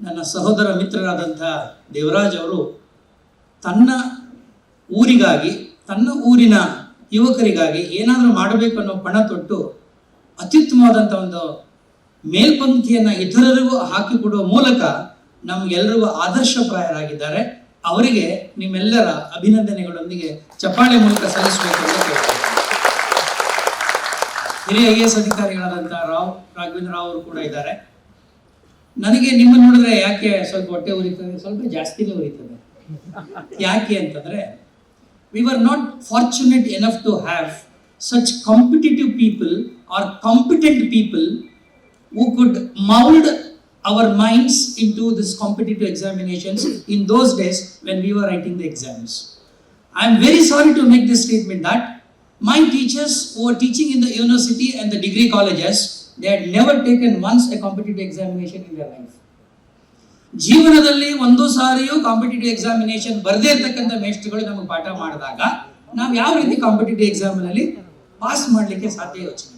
ನನ್ನ ಸಹೋದರ ಮಿತ್ರರಾದಂಥ ದೇವರಾಜ್ ಅವರು ತನ್ನ ಊರಿಗಾಗಿ, ತನ್ನ ಊರಿನ ಯುವಕರಿಗಾಗಿ ಏನಾದರೂ ಮಾಡಬೇಕು ಅನ್ನೋ ಪಣ ತೊಟ್ಟು ಅತ್ಯುತ್ತಮವಾದಂಥ ಒಂದು ಮೇಲ್ಪಂಕ್ತಿಯನ್ನು ಇತರರಿಗೂ ಹಾಕಿಕೊಡುವ ಮೂಲಕ ನಮಗೆಲ್ಲರಿಗೂ ಆದರ್ಶಪ್ರಾಯರಾಗಿದ್ದಾರೆ ಅವರಿಗೆ ನಿಮ್ಮೆಲ್ಲರ ಅಭಿನಂದನೆಗಳೊಂದಿಗೆ ಚಪ್ಪಾಳೆ ಮೂಲಕ ಸಲ್ಲಿಸಬೇಕು ಅಂತ. ಹಿರಿಯ ಐ ಎಸ್ ಅಧಿಕಾರಿಗಳಾದಂಥ ರಾವ್, ರಾಘವೇಂದ್ರ ರಾವ್ ಅವರು ಕೂಡ ಇದ್ದಾರೆ ನನಗೆ ನಿಮ್ಮನ್ನು ನೋಡಿದ್ರೆ ಯಾಕೆ ಸ್ವಲ್ಪ ಹೊಟ್ಟೆ ಉರಿತದೆ ಸ್ವಲ್ಪ ಜಾಸ್ತಿನೇ ಉರಿತದೆ ಯಾಕೆ ಅಂತಂದ್ರೆ we were not fortunate enough to have such competitive people or competent people who could mold our minds into this competitive examinations in those days when we were writing the exams. I am very sorry to make this statement that my teachers who were teaching in the university and the degree colleges, they had never taken once a competitive examination in their life ಜೀವನದಲ್ಲಿ ಒಂದು ಸಾರಿಯೂ competitive examination ಬರದೇ ಇರ್ತಕ್ಕಂಥ ಮೇಷ್ಟ್ರುಗಳು ನಮಗೆ ಪಾಠ ಮಾಡಿದಾಗ ನಾವು ಯಾವ ರೀತಿ ಕಾಂಪಿಟೇಟಿವ್ ಎಕ್ಸಾಮ್ನಲ್ಲಿ ಪಾಸ್ ಮಾಡಲಿಕ್ಕೆ ಸಾಧ್ಯ ಯೋಚನೆ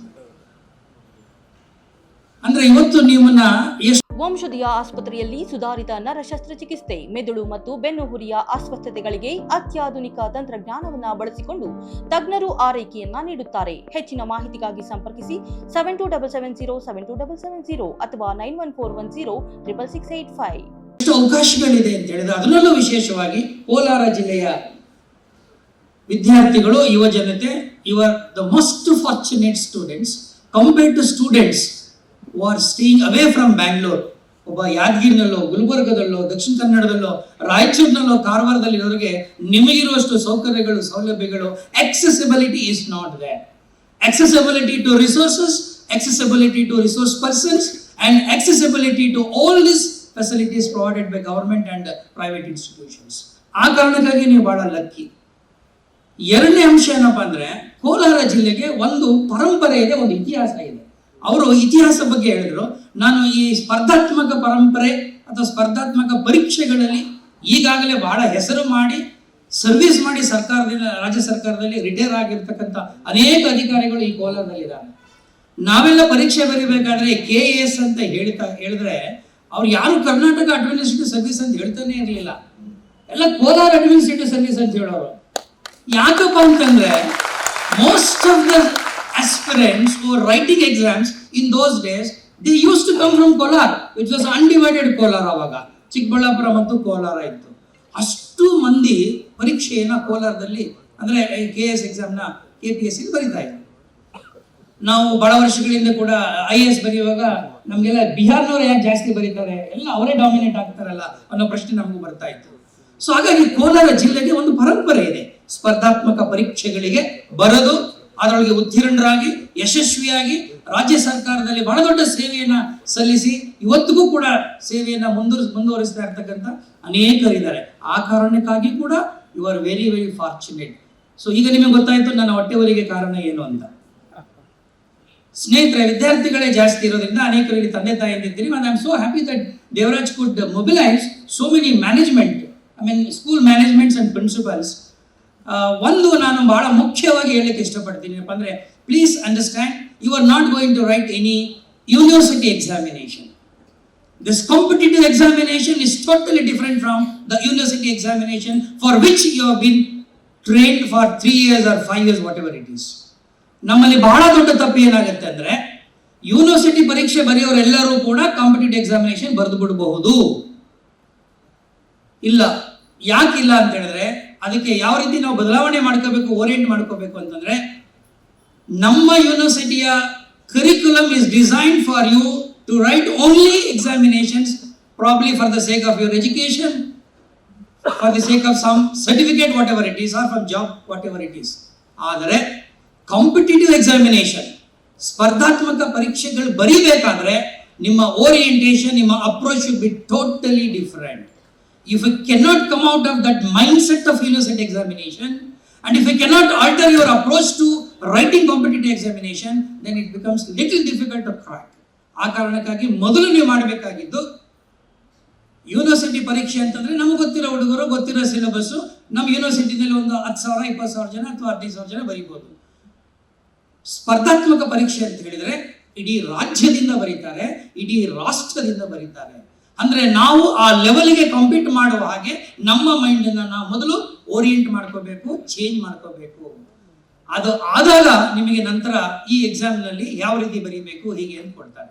ಅಂದ್ರೆ ಇವತ್ತು ನಿಮ್ಮನ್ನ ಎಷ್ಟು ವಂಶದಿಯ ಆಸ್ಪತ್ರೆಯಲ್ಲಿ ಸುಧಾರಿತ ನರ ಶಸ್ತ್ರಚಿಕಿತ್ಸೆ ಮೆದುಳು ಮತ್ತು ಬೆನ್ನುಹುರಿಯ ಅಸ್ವಸ್ಥತೆಗಳಿಗೆ ಅತ್ಯಾಧುನಿಕ ತಂತ್ರಜ್ಞಾನವನ್ನ ಬಳಸಿಕೊಂಡು ತಜ್ಞರು ಆರೈಕೆಯನ್ನ ನೀಡುತ್ತಾರೆ. ಹೆಚ್ಚಿನ ಮಾಹಿತಿಗಾಗಿ ಸಂಪರ್ಕಿಸಿ seven two double seven zero seven two double seven zero ಅಥವಾ nine one four one zero triple six eight five ಅವಕಾಶಗಳಿದೆ ಅಂತ ಹೇಳಿದ್ರೆ ಅದರಲ್ಲೂ ವಿಶೇಷವಾಗಿ ಕೋಲಾರ ಜಿಲ್ಲೆಯ ವಿದ್ಯಾರ್ಥಿಗಳು, ಯುವ ಜನತೆ you're the most fortunate students compared to students who are staying away from Bangalore ಒಬ್ಬ ಯಾದಗಿರಿನಲ್ಲೋ, ಗುಲ್ಬರ್ಗದಲ್ಲೋ, ದಕ್ಷಿಣ ಕನ್ನಡದಲ್ಲೋ, ರಾಯಚೂರಿನಲ್ಲೋ ಕಾರವಾರದಲ್ಲಿ ಇರೋರಿಗೆ ನಿಮಗಿರುವಷ್ಟು ಸೌಕರ್ಯಗಳು, ಸೌಲಭ್ಯಗಳು accessibility is not there accessibility to resources accessibility to resource persons and accessibility to all this facilities provided by government and private institutions ಆ ಕಾರಣಕ್ಕಾಗಿ ನೀವು ಬಹಳ ಲಕ್ಕಿ ಎರಡನೇ ಅಂಶ ಏನಪ್ಪಾ ಅಂದ್ರೆ, ಕೋಲಾರ ಜಿಲ್ಲೆಗೆ ಒಂದು ಪರಂಪರೆ ಇದೆ, ಒಂದು ಇತಿಹಾಸ ಇದೆ. ಅವರು ಇತಿಹಾಸ ಬಗ್ಗೆ ಹೇಳಿದ್ರು. ನಾನು ಈ ಸ್ಪರ್ಧಾತ್ಮಕ ಪರಂಪರೆ ಅಥವಾ ಸ್ಪರ್ಧಾತ್ಮಕ ಪರೀಕ್ಷೆಗಳಲ್ಲಿ ಈಗಾಗಲೇ ಬಹಳ ಹೆಸರು ಮಾಡಿ, ಸರ್ವಿಸ್ ಮಾಡಿ ಸರ್ಕಾರದಿಂದ, ರಾಜ್ಯ ಸರ್ಕಾರದಲ್ಲಿ ರಿಟೈರ್ ಆಗಿರ್ತಕ್ಕಂಥ ಅನೇಕ ಅಧಿಕಾರಿಗಳು ಈ ಕೋಲಾರದಲ್ಲಿದ್ದಾರೆ. ನಾವೆಲ್ಲ ಪರೀಕ್ಷೆ ಬರೀಬೇಕಾದ್ರೆ ಕೆ ಎಸ್ ಅಂತ ಹೇಳ್ತಾ, ಹೇಳಿದ್ರೆ ಅವ್ರು ಯಾರು ಕರ್ನಾಟಕ ಅಡ್ಮಿನಿಸ್ಟ್ರೇಟಿವ್ ಸರ್ವಿಸ್ ಅಂತ ಹೇಳ್ತಾನೆ ಇರಲಿಲ್ಲ. ಎಲ್ಲ ಕೋಲಾರ ಅಡ್ಮಿನಿಸ್ಟ್ರೇಟಿವ್ ಸರ್ವಿಸ್ ಅಂತ ಹೇಳೋರು. ಯಾಕಪ್ಪ ಅಂತಂದ್ರೆ most of the aspirants who were writing exams in those days they used to come from Kolar, which was undivided Kolar ಅವಾಗ. ಚಿಕ್ಕಬಳ್ಳಾಪುರ ಮತ್ತು ಕೋಲಾರ ಇತ್ತು ಅಷ್ಟು ಮಂದಿ ಪರೀಕ್ಷೆಯನ್ನ ಕೋಲಾರದಲ್ಲಿ ಅಂದ್ರೆ ಕೆ ಎಸ್ ಎಕ್ಸಾಮ್ನ ಕೆ ಪಿ ಎಸ್ ಸಿ ಬರೀತಾ ಇದ್ರು. ನಾವು ಬಹಳ ವರ್ಷಗಳಿಂದ ಕೂಡ ಐ ಎ ಎಸ್ ಬರೆಯುವಾಗ ನಮಗೆಲ್ಲ ಬಿಹಾರ್ನವ್ರು ಯಾಕೆ ಜಾಸ್ತಿ ಬರೀತಾರೆ? ಎಲ್ಲ ಅವರೇ ಡಾಮಿನೇಟ್ ಆಗ್ತಾರಲ್ಲ ಅನ್ನೋ ಪ್ರಶ್ನೆ ನಮಗೂ ಬರ್ತಾ ಇತ್ತು. ಸೊ ಹಾಗಾಗಿ ಕೋಲಾರ ಜಿಲ್ಲೆಗೆ ಒಂದು ಪರಂಪರೆ ಇದೆ. ಸ್ಪರ್ಧಾತ್ಮಕ ಪರೀಕ್ಷೆಗಳಿಗೆ ಬರೆದು ಅದರೊಳಗೆ ಉತ್ತೀರ್ಣರಾಗಿ, ಯಶಸ್ವಿಯಾಗಿ ರಾಜ್ಯ ಸರ್ಕಾರದಲ್ಲಿ ಬಹಳ ದೊಡ್ಡ ಸೇವೆಯನ್ನ ಸಲ್ಲಿಸಿ, ಇವತ್ತಿಗೂ ಕೂಡ ಸೇವೆಯನ್ನ ಮುಂದುವರಿಸ, ಮುಂದುವರಿಸ್ತಾ ಇರ್ತಕ್ಕಂಥ ಅನೇಕರಿದ್ದಾರೆ. ಆ ಕಾರಣಕ್ಕಾಗಿ ಕೂಡ you are very very fortunate so ಈಗ ನಿಮಗೆ ಗೊತ್ತಾಯ್ತು ನನ್ನ ಹೊಟ್ಟೆವರಿಗೆ ಕಾರಣ ಏನು ಅಂತ. ಸ್ನೇಹಿತರೆ, ವಿದ್ಯಾರ್ಥಿಗಳೇ ಜಾಸ್ತಿ ಇರೋದ್ರಿಂದ ಅನೇಕರಿಗೆ ತಂದೆ, ತಾಯಿ ಅಂದಿದ್ದೀರಿ I am so happy that Devaraj could mobilise so many management I mean school managements and principals ಒಂದು ನಾನು ಬಹಳ ಮುಖ್ಯವಾಗಿ ಹೇಳಲಿಕ್ಕೆ ಇಷ್ಟಪಡ್ತೀನಿ ಏನಪ್ಪ ಅಂದರೆ please understand you are not going to write any university examination this competitive examination is totally different from the university examination for which you you been been for three years or five years whatever it is ನಮ್ಮಲ್ಲಿ ಬಹಳ ದೊಡ್ಡ ತಪ್ಪು ಏನಾಗುತ್ತೆ ಅಂದರೆ university ಪರೀಕ್ಷೆ ಬರೆಯೋರೆಲ್ಲರೂ ಕೂಡ competitive examination ಬರೆದು ಬಿಡಬಹುದು. ಇಲ್ಲ, ಯಾಕಿಲ್ಲ ಅಂತ ಹೇಳಿದ್ರೆ ಅದಕ್ಕೆ ಯಾವ ರೀತಿ ನಾವು ಬದಲಾವಣೆ ಮಾಡ್ಕೋಬೇಕು ಓರಿಯೆಂಟ್ ಮಾಡ್ಕೋಬೇಕು ಅಂತಂದ್ರೆ, ನಮ್ಮ ಯೂನಿವರ್ಸಿಟಿಯ curriculum is design for you to write only examinations probably for the sake of your education for the sake of some certificate whatever it is or for job whatever it is ಆದರೆ competitive examination ಸ್ಪರ್ಧಾತ್ಮಕ ಪರೀಕ್ಷೆಗಳು ಬರೀಬೇಕಾದ್ರೆ, ನಿಮ್ಮ orientation ನಿಮ್ಮ approach be totally different if you cannot come out of that mindset of university examination and if you cannot alter your approach to writing competitive examination then it becomes little difficult to crack ಆ ಕಾರಣಕ್ಕಾಗಿ ಮೊದಲು ನೀವು ಮಾಡಬೇಕಾಗಿದ್ದು university ಪರೀಕ್ಷೆ ಅಂತಂದ್ರೆ ನಮಗೆ ಗೊತ್ತಿರೋ ಹುಡುಗರು ಗೊತ್ತಿರೋ ಸಿಲೆಬಸ್ಸು ನಮ್ಮ ಯೂನಿವರ್ಸಿಟಿನಲ್ಲಿ ಒಂದು ಹತ್ತು ಸಾವಿರ ಇಪ್ಪತ್ತು ಸಾವಿರ ಜನ ಅಥವಾ ಹದಿನೈದು ಸಾವಿರ ಜನ ಬರೀಬೋದು ಸ್ಪರ್ಧಾತ್ಮಕ ಪರೀಕ್ಷೆ ಅಂತ ಹೇಳಿದ್ರೆ ಇಡೀ ರಾಜ್ಯದಿಂದ ಬರೀತಾರೆ ಇಡೀ ರಾಷ್ಟ್ರದಿಂದ ಬರೀತಾರೆ ಅಂದ್ರೆ ನಾವು ಆ ಲೆವೆಲ್ಗೆ ಕಂಪೀಟ್ ಮಾಡುವ ಹಾಗೆ ನಮ್ಮ ಮೈಂಡನ್ನು ನಾವು ಮೊದಲು ಓರಿಯೆಂಟ್ ಮಾಡ್ಕೋಬೇಕು ಚೇಂಜ್ ಮಾಡ್ಕೋಬೇಕು. ಅದು ಆದಾಗ ನಿಮಗೆ ನಂತರ ಈ ಎಕ್ಸಾಮ್ನಲ್ಲಿ ಯಾವ ರೀತಿ ಬರೀಬೇಕು, ಹೀಗೆ ಅಂತ ಕೊಡ್ತಾರೆ.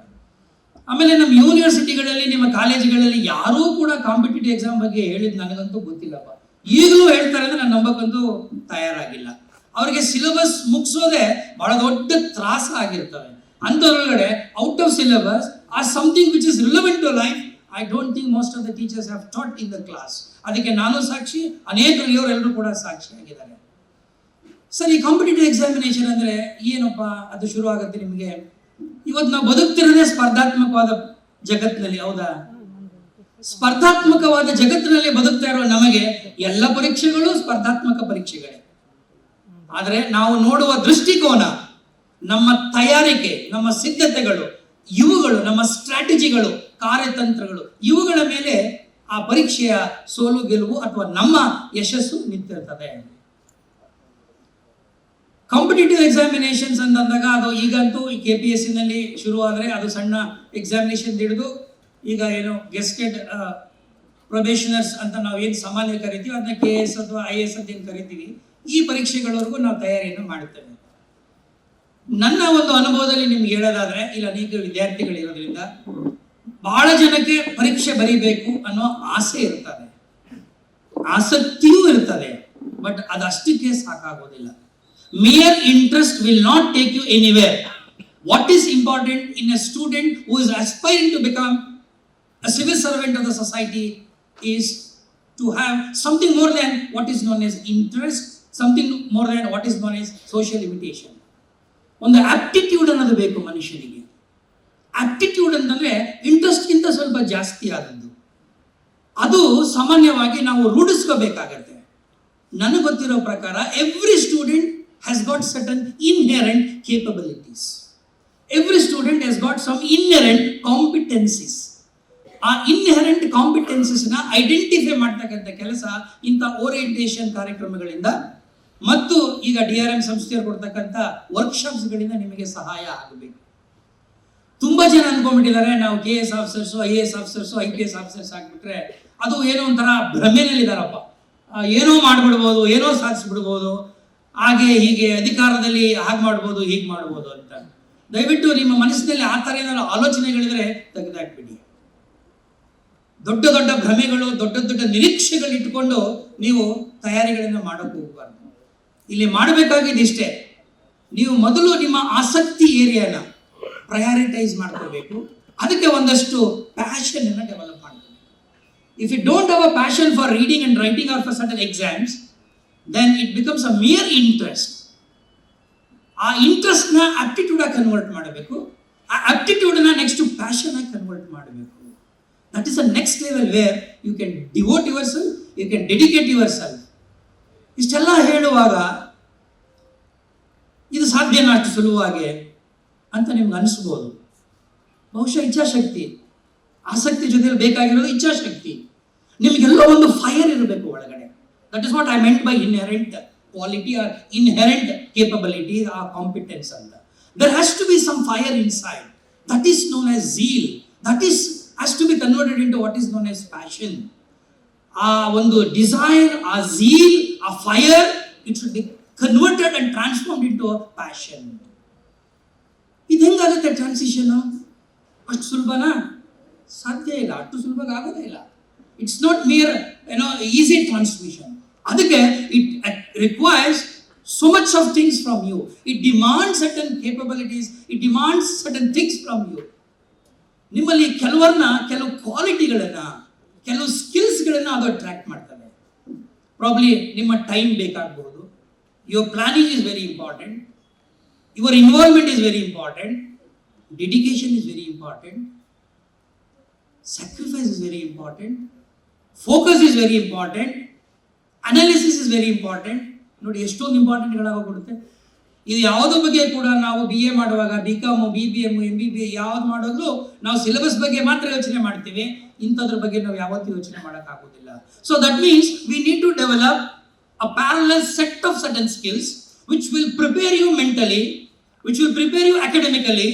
ಆಮೇಲೆ ನಮ್ಮ ಯೂನಿವರ್ಸಿಟಿಗಳಲ್ಲಿ ನಿಮ್ಮ ಕಾಲೇಜುಗಳಲ್ಲಿ ಯಾರೂ ಕೂಡ ಕಾಂಪಿಟೇಟಿವ್ ಎಕ್ಸಾಮ್ ಬಗ್ಗೆ ಹೇಳಿದ್ ನನಗಂತೂ ಗೊತ್ತಿಲ್ಲಪ್ಪ. ಈಗಲೂ ಹೇಳ್ತಾರೆ ಅಂದ್ರೆ ನಾನು ನಂಬಕ್ಕಂತೂ ತಯಾರಾಗಿಲ್ಲ. ಅವರಿಗೆ ಸಿಲೆಬಸ್ ಮುಗಿಸೋದೇ ಬಹಳ ದೊಡ್ಡ ತ್ರಾಸ ಆಗಿರ್ತವೆ. ಅಂಥದ್ರೊಳಗಡೆ out of syllabus or something which is relevant to life I don't think most of the teachers have taught in the class ಅದಕ್ಕೆ ನಾನು ಸಾಕ್ಷಿ, ಅನೇಕರು ಇವರೆಲ್ಲರೂ ಕೂಡ ಸಾಕ್ಷಿಯಾಗಿದ್ದಾರೆ ಸರ್ ಈ ಕಾಂಪಿಟೇಟಿವ್ ಎಕ್ಸಾಮಿನೇಷನ್ ಅಂದ್ರೆ ಏನಪ್ಪ? ಅದು ಶುರು ಆಗುತ್ತೆ ನಿಮಗೆ. ಇವತ್ತು ನಾವು ಬದುಕ್ತಿರೋದೇ ಸ್ಪರ್ಧಾತ್ಮಕವಾದ ಜಗತ್ತಿನಲ್ಲಿ, ಹೌದಾ? ಸ್ಪರ್ಧಾತ್ಮಕವಾದ ಜಗತ್ತಿನಲ್ಲಿ ಬದುಕ್ತಾ ಇರೋ ನಮಗೆ ಎಲ್ಲ ಪರೀಕ್ಷೆಗಳು ಸ್ಪರ್ಧಾತ್ಮಕ ಪರೀಕ್ಷೆಗಳೇ. ಆದರೆ ನಾವು ನೋಡುವ ದೃಷ್ಟಿಕೋನ, ನಮ್ಮ ತಯಾರಿಕೆ, ನಮ್ಮ ಸಿದ್ಧತೆಗಳು, ಇವುಗಳು, ನಮ್ಮ ಸ್ಟ್ರಾಟಜಿಗಳು ಕಾರ್ಯತಂತ್ರಗಳು. ಇವುಗಳ ಮೇಲೆ ಆ ಪರೀಕ್ಷೆಯ ಸೋಲು, ಗೆಲುವು ಅಥವಾ ನಮ್ಮ ಯಶಸ್ಸು ನಿಂತಿರ್ತದೆ. ಕಾಂಪಿಟೇಟಿವ್ ಎಕ್ಸಾಮಿನೇಷನ್ಸ್ ಅಂತಂದಾಗ ಅದು ಈಗಂತೂ ಈ ಕೆ ಪಿ ಎಸ್ನಲ್ಲಿ ಶುರು ಆದರೆ ಅದು ಸಣ್ಣ ಎಕ್ಸಾಮಿನೇಷನ್ ಹಿಡಿದು ಈಗ ಏನು ಗೆಸ್ಟೆಡ್ ಪ್ರೊಬೇಷನರ್ಸ್ ಅಂತ ನಾವು ಏನು ಸಾಮಾನ್ಯ ಕರಿತೀವಿ, ಅದನ್ನ ಕೆ ಎಸ್ ಅಥವಾ ಐ ಎಸ್ ಅಂತ ಏನು ಕರಿತೀವಿ, ಈ ಪರೀಕ್ಷೆಗಳವರೆಗೂ ನಾವು ತಯಾರಿಯನ್ನು ಮಾಡುತ್ತೇವೆ. ನನ್ನ ಒಂದು ಅನುಭವದಲ್ಲಿ ನಿಮ್ಗೆ ಹೇಳೋದಾದ್ರೆ, ಇಲ್ಲಿ ಅನೇಕ ವಿದ್ಯಾರ್ಥಿಗಳಿರೋದ್ರಿಂದ ಬಹಳ ಜನಕ್ಕೆ ಪರೀಕ್ಷೆ ಬರೀಬೇಕು ಅನ್ನೋ ಆಸೆ ಇರ್ತದೆ ಆಸಕ್ತಿಯೂ ಇರ್ತದೆ ಬಟ್ ಅದಷ್ಟಕ್ಕೆ ಸಾಕಾಗೋದಿಲ್ಲ mere interest will not take you anywhere. What is important in a student who is aspiring to become a civil servant of the society is to have something more than what is known as interest, something more than what is known as social imitation. ಒಂದು aptitude ಅನ್ನೋದು ಬೇಕು ಮನುಷ್ಯನಿಗೆ aptitude ಅಂತಂದ್ರೆ ಇಂಟ್ರೆಸ್ಟ್ಗಿಂತ ಸ್ವಲ್ಪ ಜಾಸ್ತಿ ಆದದ್ದು. ಅದು ಸಾಮಾನ್ಯವಾಗಿ ನಾವು ರೂಢಿಸ್ಕೋಬೇಕಾಗತ್ತೆ. ನನಗೆ ಗೊತ್ತಿರೋ ಪ್ರಕಾರ every student has got certain inherent capabilities every student has got some inherent competencies ಆ ಇನ್ಹೆರೆಂಟ್ ಕಾಂಪಿಟೆನ್ಸಿಸ್ನ ಐಡೆಂಟಿಫೈ ಮಾಡ್ತಕ್ಕಂಥ ಕೆಲಸ ಇಂಥ ಓರಿಯೆಂಟೇಷನ್ ಕಾರ್ಯಕ್ರಮಗಳಿಂದ ಮತ್ತು ಈಗ ಡಿ ಆರ್ ಎಂ ಸಂಸ್ಥೆಯವರು ಕೊಡ್ತಕ್ಕಂಥ ವರ್ಕ್ಶಾಪ್ಸ್ಗಳಿಂದ ನಿಮಗೆ ಸಹಾಯ ಆಗಬೇಕು. ತುಂಬಾ ಜನ ಅನ್ಕೊಂಡ್ಬಿಟ್ಟಿದ್ದಾರೆ. ನಾವು K S officers I A S officers I P S officers ಆಗಿಬಿಟ್ರೆ ಅದು ಏನೋ ಒಂಥರ ಭ್ರಮೆನಲ್ಲಿದ್ದಾರಪ್ಪ. ಏನೋ ಮಾಡ್ಬಿಡ್ಬೋದು, ಏನೋ ಸಾಧಿಸ್ಬಿಡ್ಬೋದು. ಹಾಗೆ ಹೀಗೆ ಅಧಿಕಾರದಲ್ಲಿ ಹಾಗೆ ಮಾಡ್ಬೋದು, ಹೀಗೆ ಮಾಡ್ಬೋದು ಅಂತ. ದಯವಿಟ್ಟು ನಿಮ್ಮ ಮನಸ್ಸಿನಲ್ಲಿ ಆ ಥರ ಏನಾದ್ರು ಆಲೋಚನೆಗಳಿದ್ರೆ ತೆಗೆದಾಕ್ಬಿಡಿ. ದೊಡ್ಡ ದೊಡ್ಡ ಭ್ರಮೆಗಳು, ದೊಡ್ಡ ದೊಡ್ಡ ನಿರೀಕ್ಷೆಗಳು ಇಟ್ಕೊಂಡು ನೀವು ತಯಾರಿಗಳನ್ನು ಮಾಡೋಕೆ ಹೋಗ್ಬಾರ್ದು. ಇಲ್ಲಿ ಮಾಡಬೇಕಾಗಿದ್ದಿಷ್ಟೇ. ನೀವು ಮೊದಲು ನಿಮ್ಮ ಆಸಕ್ತಿ ಏರಿಯಾನ ಪ್ರಯಾರಿಟೈಸ್ ಮಾಡ್ಕೋಬೇಕು. ಅದಕ್ಕೆ ಒಂದಷ್ಟು ಪ್ಯಾಷನ್ ಅನ್ನು ಡೆವಲಪ್ ಮಾಡಬೇಕು if you don't have a passion for reading and writing or for certain exams then it becomes a mere interest ಆ ಇಂಟ್ರೆಸ್ಟ್ನ ಆಪ್ಟಿಟ್ಯೂಡಾಗಿ ಕನ್ವರ್ಟ್ ಮಾಡಬೇಕು. ಆ ಆಪ್ಟಿಟ್ಯೂಡ್ನ ನೆಕ್ಸ್ಟ್ ಪ್ಯಾಷನ್ ಆಗಿ ಕನ್ವರ್ಟ್ ಮಾಡಬೇಕು. That is a next level where you can devote yourself you can dedicate yourself ಇಷ್ಟೆಲ್ಲ ಹೇಳುವಾಗ ಇದು ಸಾಧ್ಯನಾ ಅಷ್ಟು ಸುಲಭವಾಗಿ ಅಂತ ನಿಮ್ಗೆ ಅನಿಸ್ಬೋದು. ಬಹುಶಃ ಇಚ್ಛಾಶಕ್ತಿ. ಆಸಕ್ತಿ ಜೊತೆಯಲ್ಲಿ ಬೇಕಾಗಿರೋದು ಇಚ್ಛಾಶಕ್ತಿ. ನಿಮಗೆಲ್ಲ ಒಂದು ಫೈರ್ ಇರಬೇಕು ಒಳಗಡೆ. That is what I meant by inherent quality or inherent capability ಆ ಕಾಂಪಿಟೆನ್ಸ್ ಅಂತ. There has to be some fire inside that is known as zeal that is has to be converted into what is known as passion ಆ ಒಂದು desire ಆ zeal ಆ fire it should be converted and transformed into a passion ಇದು ಹೆಂಗಾಗುತ್ತೆ transition ಅಷ್ಟು ಸುಲಭನಾ? ಸಾಧ್ಯ ಇಲ್ಲ. ಅಷ್ಟು ಸುಲಭ ಆಗೋದೇ ಇಲ್ಲ. ಇಟ್ಸ್ ನಾಟ್ ಮಿಯರ್ ಏನೋ ಈಸಿ ಟ್ರಾನ್ಸ್ಮಿಷನ್ ಅದಕ್ಕೆ it requires so much of things from you. It demands certain capabilities, it demands certain things from you. ನಿಮ್ಮಲ್ಲಿ ಕೆಲವರನ್ನ ಕೆಲವು ಕ್ವಾಲಿಟಿಗಳನ್ನ ಕೆಲವು ಸ್ಕಿಲ್ಸ್ಗಳನ್ನ ಅದು ಅಟ್ರಾಕ್ಟ್ ಮಾಡ್ತವೆ. ಪ್ರಾಬ್ಲಿ ನಿಮ್ಮ ಟೈಮ್ ಬೇಕಾಗಬಹುದು your planning is very important your involvement is very important dedication is very important sacrifice is very important focus is very important analysis is very important ನೋಡಿ, ಎಷ್ಟೊಂದು important ಇಂಪಾರ್ಟೆಂಟ್ಗಳಾಗೋಗ್ಬಿಡುತ್ತೆ ಇದು ಯಾವುದ್ರ ಬಗ್ಗೆ ಕೂಡ ನಾವು ಬಿ ಎ ಮಾಡುವಾಗ B com B B M M B B ಯಾವ್ದು ಮಾಡೋದು ನಾವು ಸಿಲೆಬಸ್ ಬಗ್ಗೆ ಮಾತ್ರ ಯೋಚನೆ ಮಾಡ್ತೀವಿ. ಇಂಥದ್ರ ಬಗ್ಗೆ ನಾವು ಯಾವತ್ತೂ ಯೋಚನೆ ಮಾಡೋಕ್ಕಾಗೋದಿಲ್ಲ. So that means we need to develop a parallel set of certain skills which will prepare you mentally which will prepare you academically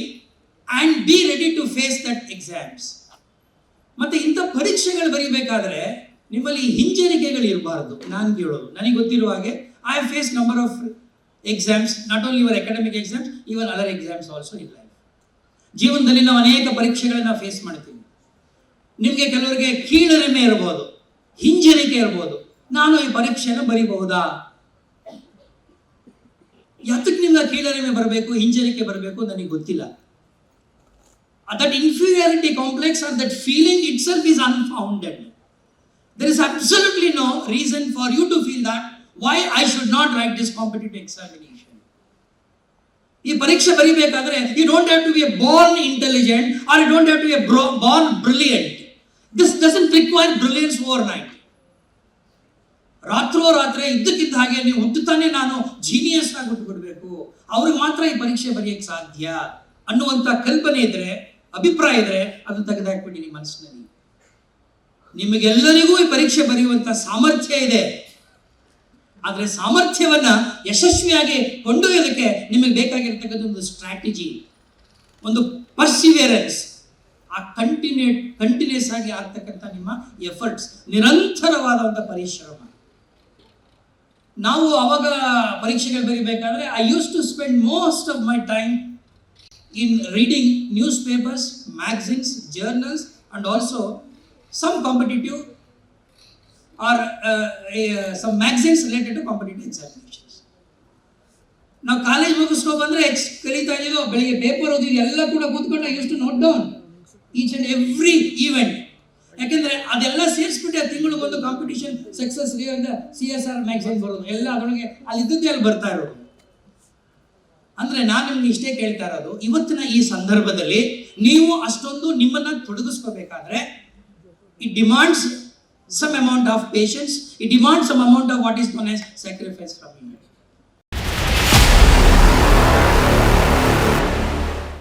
and be ready to face that exams ಮತ್ತೆ ಇಂಥ ಪರೀಕ್ಷೆಗಳು ಬರೀಬೇಕಾದ್ರೆ ನಿಮ್ಮಲ್ಲಿ ಹಿಂಜರಿಕೆಗಳು ಇರಬಾರ್ದು ನಾನು ಕೇಳೋದು. ನನಗೆ ಗೊತ್ತಿರುವ ಹಾಗೆ I face number of exams not only your academic exams even other exams also in life ಜೀವನದಲ್ಲಿ ನಾವು ಅನೇಕ ಪರೀಕ್ಷೆಗಳನ್ನ ಫೇಸ್ ಮಾಡ್ತೀವಿ. ನಿಮಗೆ ಕೆಲವರಿಗೆ ಕೀಳರಿಮೆ ಇರ್ಬೋದು, ಹಿಂಜರಿಕೆ ಇರ್ಬೋದು. ನಾನು ಈ ಪರೀಕ್ಷೆಯನ್ನು ಬರೀಬಹುದಾ? ಯಾತಕ್ಕೆ ನಿಮ್ಗೆ ಕೀಳರಿಮೆ ಬರಬೇಕು, ಹಿಂಜರಿಕೆ ಬರಬೇಕು ನನಗೆ ಗೊತ್ತಿಲ್ಲ. That inferiority complex or that feeling itself is unfounded there is absolutely no reason for you to feel that why I should not write this competitive examination ಈ ಪರೀಕ್ಷೆ ಬರೀಬೇಕಾದ್ರೆ you don't have to be a born intelligent or you don't have to be a born brilliant this doesn't require brilliance overnight ರಾತ್ರೋ ರಾತ್ರಿ ಇದ್ದಕ್ಕಿದ್ದ ಹಾಗೆ ನೀವು ಹುಟ್ಟುತ್ತಾನೆ ನಾನು genius ಆಗಿ ಹುಟ್ಟುಬಿಡ್ಬೇಕು ಅವ್ರಿಗೆ ಮಾತ್ರ ಈ ಪರೀಕ್ಷೆ ಬರೆಯಕ್ಕೆ ಸಾಧ್ಯ ಅನ್ನುವಂಥ ಕಲ್ಪನೆ ಇದ್ರೆ, ಅಭಿಪ್ರಾಯ ಇದ್ರೆ ಅದು ತೆಗೆದಾಕ್ಬಿಡಿ ನಿಮ್ಮ ಮನಸ್ಸಿನಲ್ಲಿ. ನಿಮಗೆಲ್ಲರಿಗೂ ಈ ಪರೀಕ್ಷೆ ಬರೆಯುವಂತ ಸಾಮರ್ಥ್ಯ ಇದೆ. ಆದರೆ ಸಾಮರ್ಥ್ಯವನ್ನ ಯಶಸ್ವಿಯಾಗಿ ಕೊಂಡೊಯ್ಯೋದಕ್ಕೆ ನಿಮಗೆ ಬೇಕಾಗಿರ್ತಕ್ಕಂಥ ಒಂದು ಸ್ಟ್ರಾಟಜಿ ಒಂದು ಪರ್ಸಿವಿಯರೆನ್ಸ್ ಆ ಕಂಟಿನ್ಯೂ ಕಂಟಿನ್ಯೂಸ್ ಆಗಿ ಆಗ್ತಕ್ಕಂಥ ನಿಮ್ಮ ಎಫರ್ಟ್ಸ್ ನಿರಂತರವಾದಂಥ ಪರಿಶ್ರಮ. ನಾವು ಅವಾಗ ಪರೀಕ್ಷೆಗಳು ಬರೀಬೇಕಾದ್ರೆ I used to spend most of my time in reading newspapers magazines journals and also some competitive or some magazines related to competitive examinations ನಾವು ಕಾಲೇಜ್ ಮುಗಿಸ್ಕೊ ಬಂದ್ರೆ ಎಕ್ಸ್ ಕಲಿತಾ ಇದ್ದೀವೋ ಬೆಳಿಗ್ಗೆ ಪೇಪರ್ ಓದಿದ್ವಿ, ಎಲ್ಲ ಕೂಡ ಕೂತ್ಕೊಂಡು used to note down each and every event ಯಾಕೆಂದ್ರೆ ಅದೆಲ್ಲ ಸೇರಿಸ್ಬಿಟ್ಟೆ ತಿಂಗಳಿಗೊಂದು ಕಾಂಪಿಟಿಷನ್ ಸಕ್ಸಸ್ ಅಂದ್ರೆ ಸಿ ಎಸ್ ಆರ್ ಮ್ಯಾಗ್ಝಿನ್ ಬರೋದು. ಎಲ್ಲ ಅದರೊಳಗೆ ಅಲ್ಲಿ ಇದ್ದದ್ದೇ ಅಲ್ಲಿ ಬರ್ತಾ ಇರೋದು. ಅಂದ್ರೆ ನಾನು ನಿಮ್ಗೆ ಇಷ್ಟೇ ಕೇಳ್ತಾ ಇರೋದು, ಇವತ್ತಿನ ಈ ಸಂದರ್ಭದಲ್ಲಿ ನೀವು ಅಷ್ಟೊಂದು ನಿಮ್ಮನ್ನ ತೊಡಗಿಸ್ಕೋಬೇಕಾದ್ರೆ it demands some amount of patience it demand some amount of what is known as sacrifice from you